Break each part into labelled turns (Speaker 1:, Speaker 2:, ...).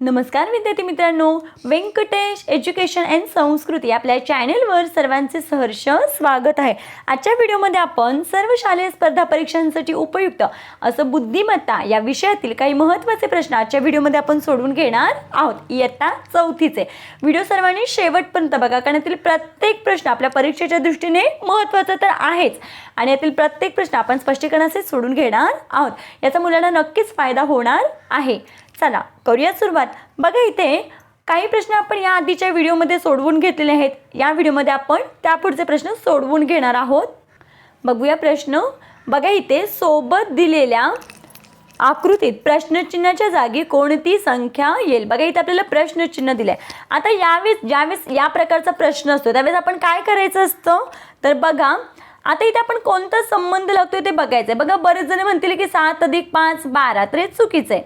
Speaker 1: नमस्कार विद्यार्थी मित्रांनो. व्यंकटेश एज्युकेशन अँड संस्कृती आपल्या चॅनेलवर सर्वांचे सहर्ष स्वागत आहे. आजच्या व्हिडिओमध्ये आपण सर्व शालेय स्पर्धा परीक्षांसाठी उपयुक्त असं बुद्धिमत्ता या विषयातील काही महत्त्वाचे प्रश्न आजच्या व्हिडिओमध्ये आपण सोडवून घेणार आहोत. इयत्ता चौथीचे. व्हिडिओ सर्वांनी शेवटपर्यंत बघा कारण यातील प्रत्येक प्रश्न आपल्या परीक्षेच्या दृष्टीने महत्त्वाचा तर आहेच. आणि यातील प्रत्येक प्रश्न आपण स्पष्टीकरणाचे सोडून घेणार आहोत. याचा मुलांना नक्कीच फायदा होणार आहे. चला करूया सुरुवात. बघा इथे काही प्रश्न आपण या आधीच्या व्हिडिओमध्ये सोडवून घेतलेले आहेत. या व्हिडिओमध्ये आपण त्यापुढचे प्रश्न सोडवून घेणार आहोत. बघूया प्रश्न. बघा इथे सोबत दिलेल्या आकृतीत प्रश्नचिन्हाच्या जागी कोणती संख्या येईल? बघा इथे आपल्याला प्रश्नचिन्ह दिलंय. आता यावेळेस ज्यावेळेस या प्रकारचा प्रश्न असतो त्यावेळेस आपण काय करायचं असतं? तर बघा आता इथे आपण कोणता संबंध लागतोय ते बघायचं आहे बघा बरेच जण म्हणतील की सात अधिक पाच बारा तर हे चुकीचं आहे.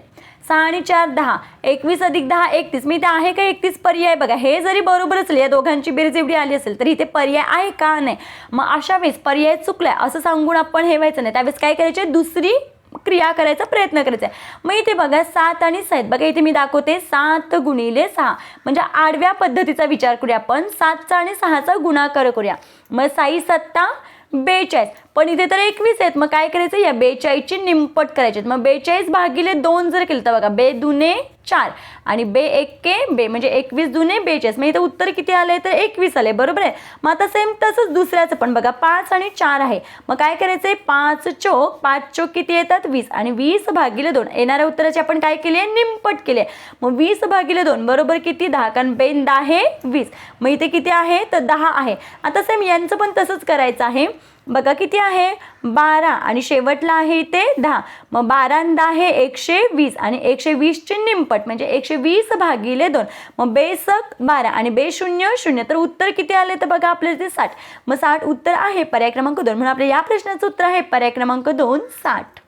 Speaker 1: सहा आणि चार दहा. एकवीस अधिक दहा एकतीस. मी इथे आहे का एकतीस? पर्याय बघा हे जरी बरोबर असले या दोघांची बेरीज एवढी आली असेल तर इथे पर्याय आहे का नाही? मग अशा वेळेस पर्याय चुकलाय असं सांगून आपण हे व्हायचं नाही. त्यावेळेस काय करायचे? दुसरी क्रिया करायचा प्रयत्न करायचा आहे. मग इथे बघा सात आणि सात. बघा इथे मी दाखवते सात गुणिले सहा. म्हणजे आडव्या पद्धतीचा विचार करूया आपण. सातचा आणि सहाचा गुणाकार करूया. मग साई सत्ता बेचाळीस. पण इथे तर एकवीस आहेत. मग काय करायचं? या बेचाळीसची निमपट करायची मग बेचाळीस भागिले दोन जर केलं तर बघा बे दुने चार आणि बे एक्के बे म्हणजे एकवीस दुने बेचाळीस. मग इथं उत्तर किती आलंय? तर एकवीस आले बरोबर आहे? मग आता सेम तसंच दुसऱ्याचं पण बघा पाच आणि चार आहे. मग काय करायचंय? पाच चोक पाच चोक किती येतात? वीस आणि वीस भागिले दोन. येणाऱ्या उत्तराची आपण काय केली आहे? निमपट केली आहे. मग वीस भागिले दोन बरोबर किती? दहा. कारण बेन दहा आहे वीस. मग इथे किती आहे? तर दहा आहे. आता सेम यांचं पण तसंच करायचं आहे. बघा किती आहे? बारा. आणि शेवटला आहे ते दहा. मग बारा दहा आहे एकशे वीस. आणि एकशे वीसचे निमपट म्हणजे एकशे वीस भागिले दोन. मग बेसक बारा. आणि बे शून्य शून्य. तर उत्तर किती आले? तर बघा आपल्याला ते साठ. मग साठ उत्तर आहे पर्याय क्रमांक दोन. म्हणून आपल्या या प्रश्नाचं उत्तर आहे पर्याय क्रमांक दोन साठ.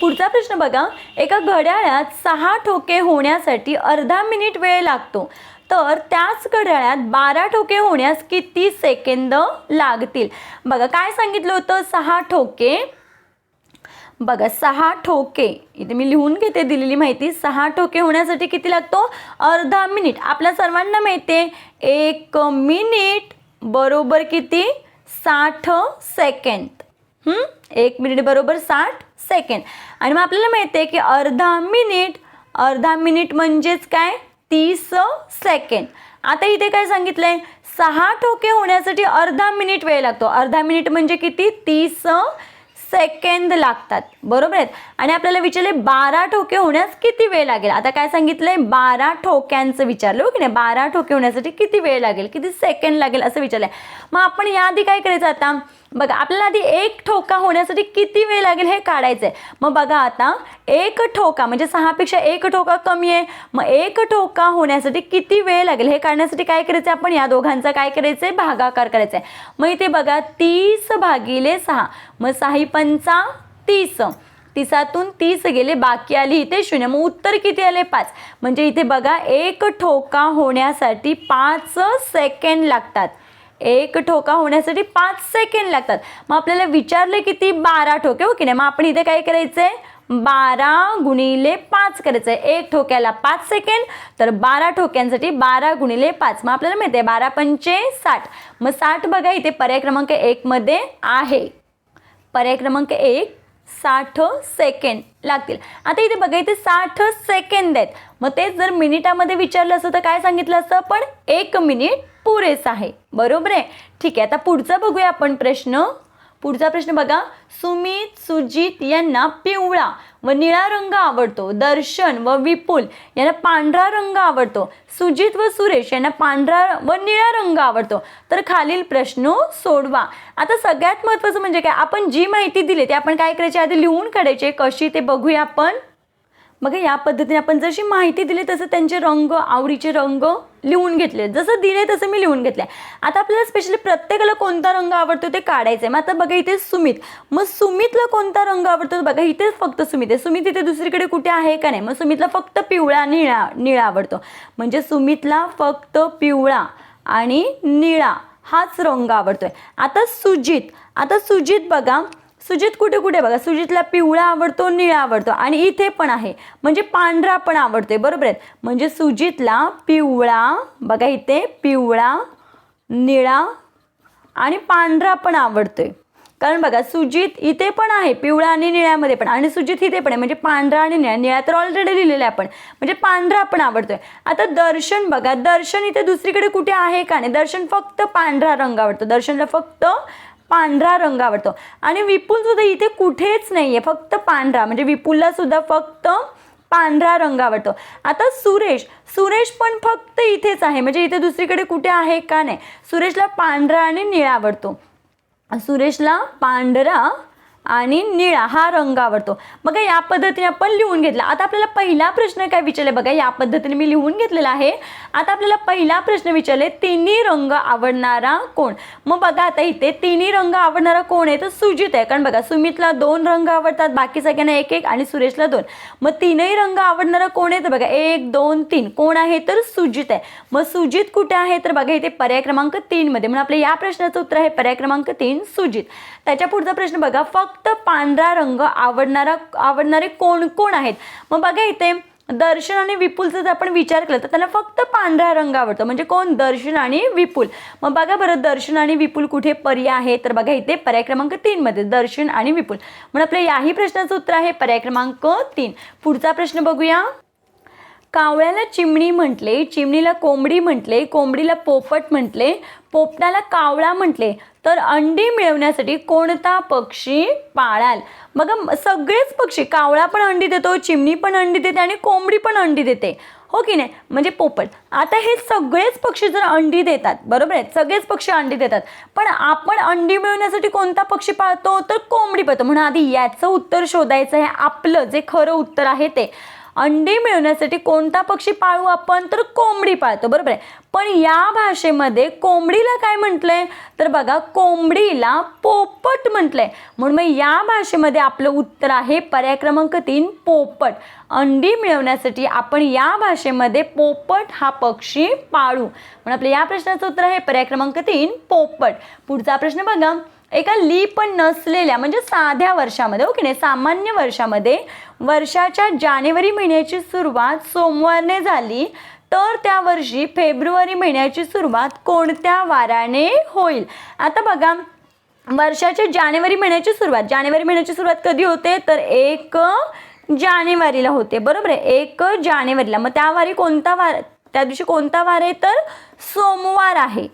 Speaker 1: पुढचा प्रश्न बघा. एका घड्याळात सहा ठोके होण्यासाठी अर्धा मिनिट वेळ लागतो. तर त्याच घड्याळात बारा ठोके होण्यास किती सेकंद लागतील? बघा काय सांगितलं होतं? सहा ठोके. बघा सहा ठोके. इथे मी लिहून घेते दिलेली माहिती. सहा ठोके होण्यासाठी किती लागतो? अर्धा मिनिट. आपल्या सर्वांना माहिती एक मिनिट बरोबर किती? साठ सेकंद. एक मिनिट बरोबर साठ सेकंड आणि मग आपल्याला माहिती आहे की अर्धा मिनिट अर्धा मिनिट म्हणजेच काय? तीस सेकंड. आता इथे काय सांगितलंय? सहा ठोके होण्यासाठी अर्धा मिनिट वेळ लागतो. अर्धा मिनिट म्हणजे किती? तीस सेकंद लागतात. बरोबर आहेत आणि आपल्याला विचारले बारा ठोके होण्यास किती वेळ लागेल? आता काय सांगितलंय? बारा ठोक्यांचं विचारलं. हो की नाही बारा ठोके होण्यासाठी किती वेळ लागेल? किती सेकंड लागेल? असं विचारलंय. मग आपण याआधी काय करायचं आता? बघा आपल्याला आधी एक ठोका होण्यासाठी किती वेळ लागेल हे काढायचं आहे मग बघा आता एक ठोका म्हणजे सहापेक्षा एक ठोका कमी आहे. मग एक ठोका होण्यासाठी किती वेळ लागेल हे काढण्यासाठी काय करायचं आहे आपण? या दोघांचा काय करायचं आहे भागाकार करायचा आहे मग इथे बघा तीस भागिले सहा. मग साई पंचा तीस. तिसातून तीस गेले बाकी आली इथे शून्य. मग उत्तर किती आले? पाच. म्हणजे इथे बघा एक ठोका होण्यासाठी पाच सेकंड लागतात. एक ठोका होण्यासाठी पाच सेकंड लागतात. मग आपल्याला विचारले किती? बारा ठोके हो की नाही? मग आपण इथे काय करायचंय? बारा गुणिले पाच करायचं आहे एक ठोक्याला पाच सेकंड तर बारा ठोक्यांसाठी बारा गुणिले पाच. मग आपल्याला माहिती आहे बारा पंचे साठ. मग साठ बघा इथे पर्याय क्रमांक एकमध्ये आहे. पर्याय क्रमांक एक साठ सेकंड लागतील. आता इथे बघा इथे साठ सेकंद आहेत. मग तेच जर मिनिटामध्ये विचारलं असतं तर काय सांगितलं असतं पण एक मिनिट पुरेस आहे. बरोबर आहे? ठीक आहे आता पुढचा बघूया आपण प्रश्न. पुढचा प्रश्न बघा. सुमित सुजित यांना पिवळा. व निळा रंग आवडतो दर्शन व विपुल यांना पांढरा रंग आवडतो सुजित व सुरेश यांना पांढरा व निळा रंग आवडतो. तर खालील प्रश्न सोडवा. आता सगळ्यात महत्त्वाचं म्हणजे काय? आपण जी माहिती दिली ती आपण काय करायची? आधी लिहून काढायचे. कशी ते बघूया आपण. बघा या पद्धतीने आपण जशी माहिती दिली तसं त्यांचे रंग आवडीचे रंग लिहून घेतले. जसं दिले तसं मी लिहून घेतले. आता आपल्याला स्पेशली प्रत्येकाला कोणता रंग आवडतो ते काढायचं आहे मग आता बघा इथे सुमित. मग सुमितला कोणता रंग आवडतो? बघा इथेच फक्त सुमित आहे. सुमित इथे दुसरीकडे कुठे आहे का नाही? मग सुमितला फक्त पिवळा निळा निळा आवडतो. म्हणजे सुमितला फक्त पिवळा आणि निळा हाच रंग आवडतोय. आता सुजित. आता सुजित बघा सुजित कुठे कुठे बघा? सुजितला पिवळा आवडतो निळा आवडतो आणि इथे पण आहे. म्हणजे पांढरा पण आवडतोय बरोबर आहे? म्हणजे सुजितला पिवळा बघा इथे पिवळा निळा आणि पांढरा पण आवडतोय. कारण बघा सुजित इथे पण आहे पिवळा आणि निळ्यामध्ये पण. आणि सुजित इथे पण आहे म्हणजे पांढरा आणि निळा. निळा तर ऑलरेडी लिहिलेला आहे आपण. म्हणजे पांढरा पण आवडतोय. आता दर्शन बघा दर्शन इथे दुसरीकडे कुठे आहे का नाही? दर्शन फक्त पांढरा रंग आवडतो. दर्शनला फक्त पांढरा रंग आवडतो. आणि विपुल सुद्धा इथे कुठेच नाही आहे फक्त पांढरा. म्हणजे विपुलला सुद्धा फक्त पांढरा रंग आवडतो. आता सुरेश. सुरेश पण फक्त इथेच आहे. म्हणजे इथे दुसरीकडे कुठे आहे का नाही. सुरेशला पांढरा आणि निळा आवडतो. सुरेशला पांढरा आणि निळा हा रंग आवडतो. बघा या पद्धतीने आपण लिहून घेतला. आता आपल्याला पहिला प्रश्न काय विचारले? बघा या पद्धतीने मी लिहून घेतलेला आहे. आता आपल्याला पहिला प्रश्न विचारले तिन्ही रंग आवडणारा कोण? मग बघा आता इथे तिन्ही रंग आवडणारा कोण आहे? तर सुजित आहे. कारण बघा सुमितला दोन रंग आवडतात बाकी सगळ्यांना एक एक आणि सुरेशला दोन. मग तीनही रंग आवडणारा कोण आहे? तर बघा एक दोन तीन. कोण आहे? तर सुजित आहे. मग सुजित कुठे आहे? तर बघा इथे पर्याय क्रमांक तीनमध्ये म्हणून आपल्या या प्रश्नाचं उत्तर आहे पर्याय क्रमांक तीन सुजित. त्याच्या पुढचा प्रश्न बघा. फक्त पांढरा रंग आवडणारा आवडणारे कोण कोण आहेत? मग बघा इथे दर्शन आणि विपुलचा जर आपण विचार केला तर त्याला फक्त पांढरा रंग आवडतो. म्हणजे कोण? दर्शन आणि विपुल. मग बघा बरं दर्शन आणि विपुल कुठे पर्याय आहे? तर बघा इथे पर्याय क्रमांक तीनमध्ये दर्शन आणि विपुल. म्हणून आपल्या याही प्रश्नाचं उत्तर आहे पर्याय क्रमांक तीन. पुढचा प्रश्न बघूया. कावळ्याला चिमणी म्हटले चिमणीला कोंबडी म्हटले कोंबडीला पोपट म्हटले पोपटाला कावळा म्हटले. तर अंडी मिळवण्यासाठी कोणता पक्षी पाळाल? मग सगळेच पक्षी कावळा पण अंडी देतो चिमणी पण अंडी देते आणि कोंबडी पण अंडी देते. हो की नाही? म्हणजे पोपट. आता हे सगळेच पक्षी जर अंडी देतात बरोबर आहे? सगळेच पक्षी अंडी देतात. पण आपण अंडी मिळवण्यासाठी कोणता पक्षी पाळतो? तर कोंबडी पाळतो. म्हणून आधी याचं उत्तर शोधायचं आहे. आपलं जे खरं उत्तर आहे ते. अंडी मिळवण्यासाठी कोणता पक्षी पाळू आपण? तर कोंबडी पाळतो बरोबर आहे. पण या भाषेमध्ये कोंबडीला काय म्हटलंय? तर बघा कोंबडीला पोपट म्हटलंय. म्हणून मग या भाषेमध्ये आपलं उत्तर आहे पर्याय क्रमांक तीन पोपट. अंडी मिळवण्यासाठी आपण या भाषेमध्ये पोपट हा पक्षी पाळू. म्हणून आपल्या या प्रश्नाचं उत्तर आहे पर्याय क्रमांक तीन पोपट. पुढचा प्रश्न बघा. एका ली पण नसलेल्या म्हणजे साध्या वर्षामध्ये ओके की नाही? सामान्य वर्षामध्ये वर्षाच्या जानेवारी महिन्याची सुरुवात सोमवारने झाली तर त्या वर्षी फेब्रुवारी महिन्याची सुरुवात कोणत्या वाराने होईल? आता बघा वर्षाच्या जानेवारी महिन्याची सुरुवात जानेवारी महिन्याची सुरुवात कधी होते? तर एक जानेवारीला होते बरोबर आहे? एक जानेवारीला. मग त्या वारी कोणता वार त्या दिवशी कोणता वार आहे? तर सोमवार आहे.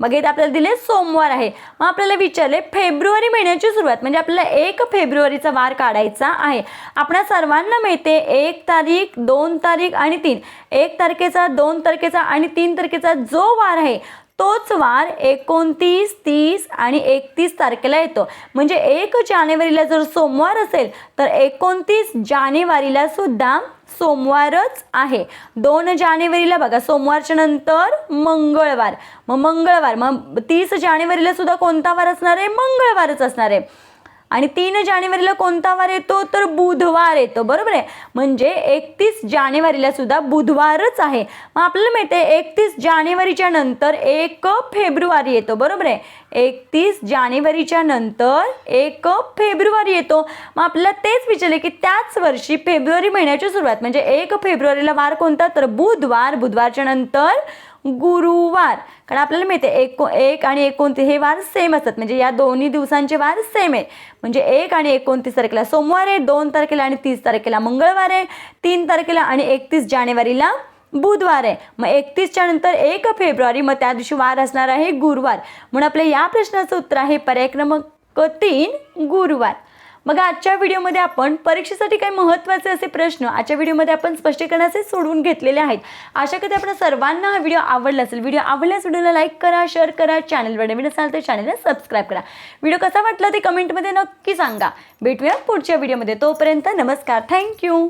Speaker 1: मग इथे आपल्याला दिले सोमवार आहे. मग आपल्याला विचारले फेब्रुवारी महिन्याची सुरुवात म्हणजे आपल्याला एक फेब्रुवारीचा वार काढायचा आहे. आपल्या सर्वांना माहिती आहे एक तारीख दोन तारीख आणि तीन. एक तारखेचा दोन तारखेचा आणि तीन तारखेचा जो वार आहे तोच वार एकोणतीस तीस आणि एकतीस तारखेला येतो. म्हणजे एक जानेवारीला जर सोमवार असेल तर एकोणतीस जानेवारीला सुद्धा सोमवारच आहे. दोन जानेवारीला बघा सोमवारच्या नंतर मंगळवार. मग मंगळवार मग तीस जानेवारीला सुद्धा कोणता वार असणार आहे? मंगळवारच असणार आहे. आणि तीन जानेवारीला कोणता वार येतो? तर बुधवार येतो. बरोबर आहे? म्हणजे एकतीस जानेवारीला सुद्धा बुधवारच आहे. मग आपल्याला माहिती आहे एकतीस जानेवारीच्या नंतर एक फेब्रुवारी येतो. बरोबर आहे? एकतीस जानेवारीच्या नंतर एक फेब्रुवारी येतो. मग आपल्याला तेच विचारले की त्याच वर्षी फेब्रुवारी महिन्याची सुरुवात म्हणजे एक फेब्रुवारीला वार कोणता? तर बुधवार. बुधवारच्या नंतर गुरुवार. कारण आपल्याला माहिती आहे एको एक आणि एकोणतीस हे वार सेम असतात. म्हणजे या दोन्ही दिवसांचे वार सेम आहे म्हणजे एक आणि एकोणतीस तारखेला सोमवार आहे दोन तारखेला आणि तीस तारखेला मंगळवार आहे तीन तारखेला आणि एकतीस जानेवारीला बुधवार आहे. मग एकतीसच्या नंतर एक फेब्रुवारी मग त्या दिवशी वार असणार आहे गुरुवार. म्हणून आपल्या या प्रश्नाचं उत्तर आहे पर्याय क्रमांक तीन गुरुवार. मग आजच्या व्हिडिओमध्ये आपण परीक्षेसाठी काही महत्त्वाचे असे प्रश्न आजच्या व्हिडिओमध्ये आपण स्पष्टीकरणाचे सोडवून घेतलेले आहेत. आशा करते आपण सर्वांना हा व्हिडिओ आवडला असेल. व्हिडिओ आवडल्यास व्हिडिओला लाईक करा शेअर करा चॅनलवर नवीन असाल तर चॅनलला सबस्क्राईब करा. व्हिडिओ कसा वाटला ते कमेंटमध्ये नक्की सांगा. भेटूया पुढच्या व्हिडिओमध्ये. तोपर्यंत नमस्कार. थँक्यू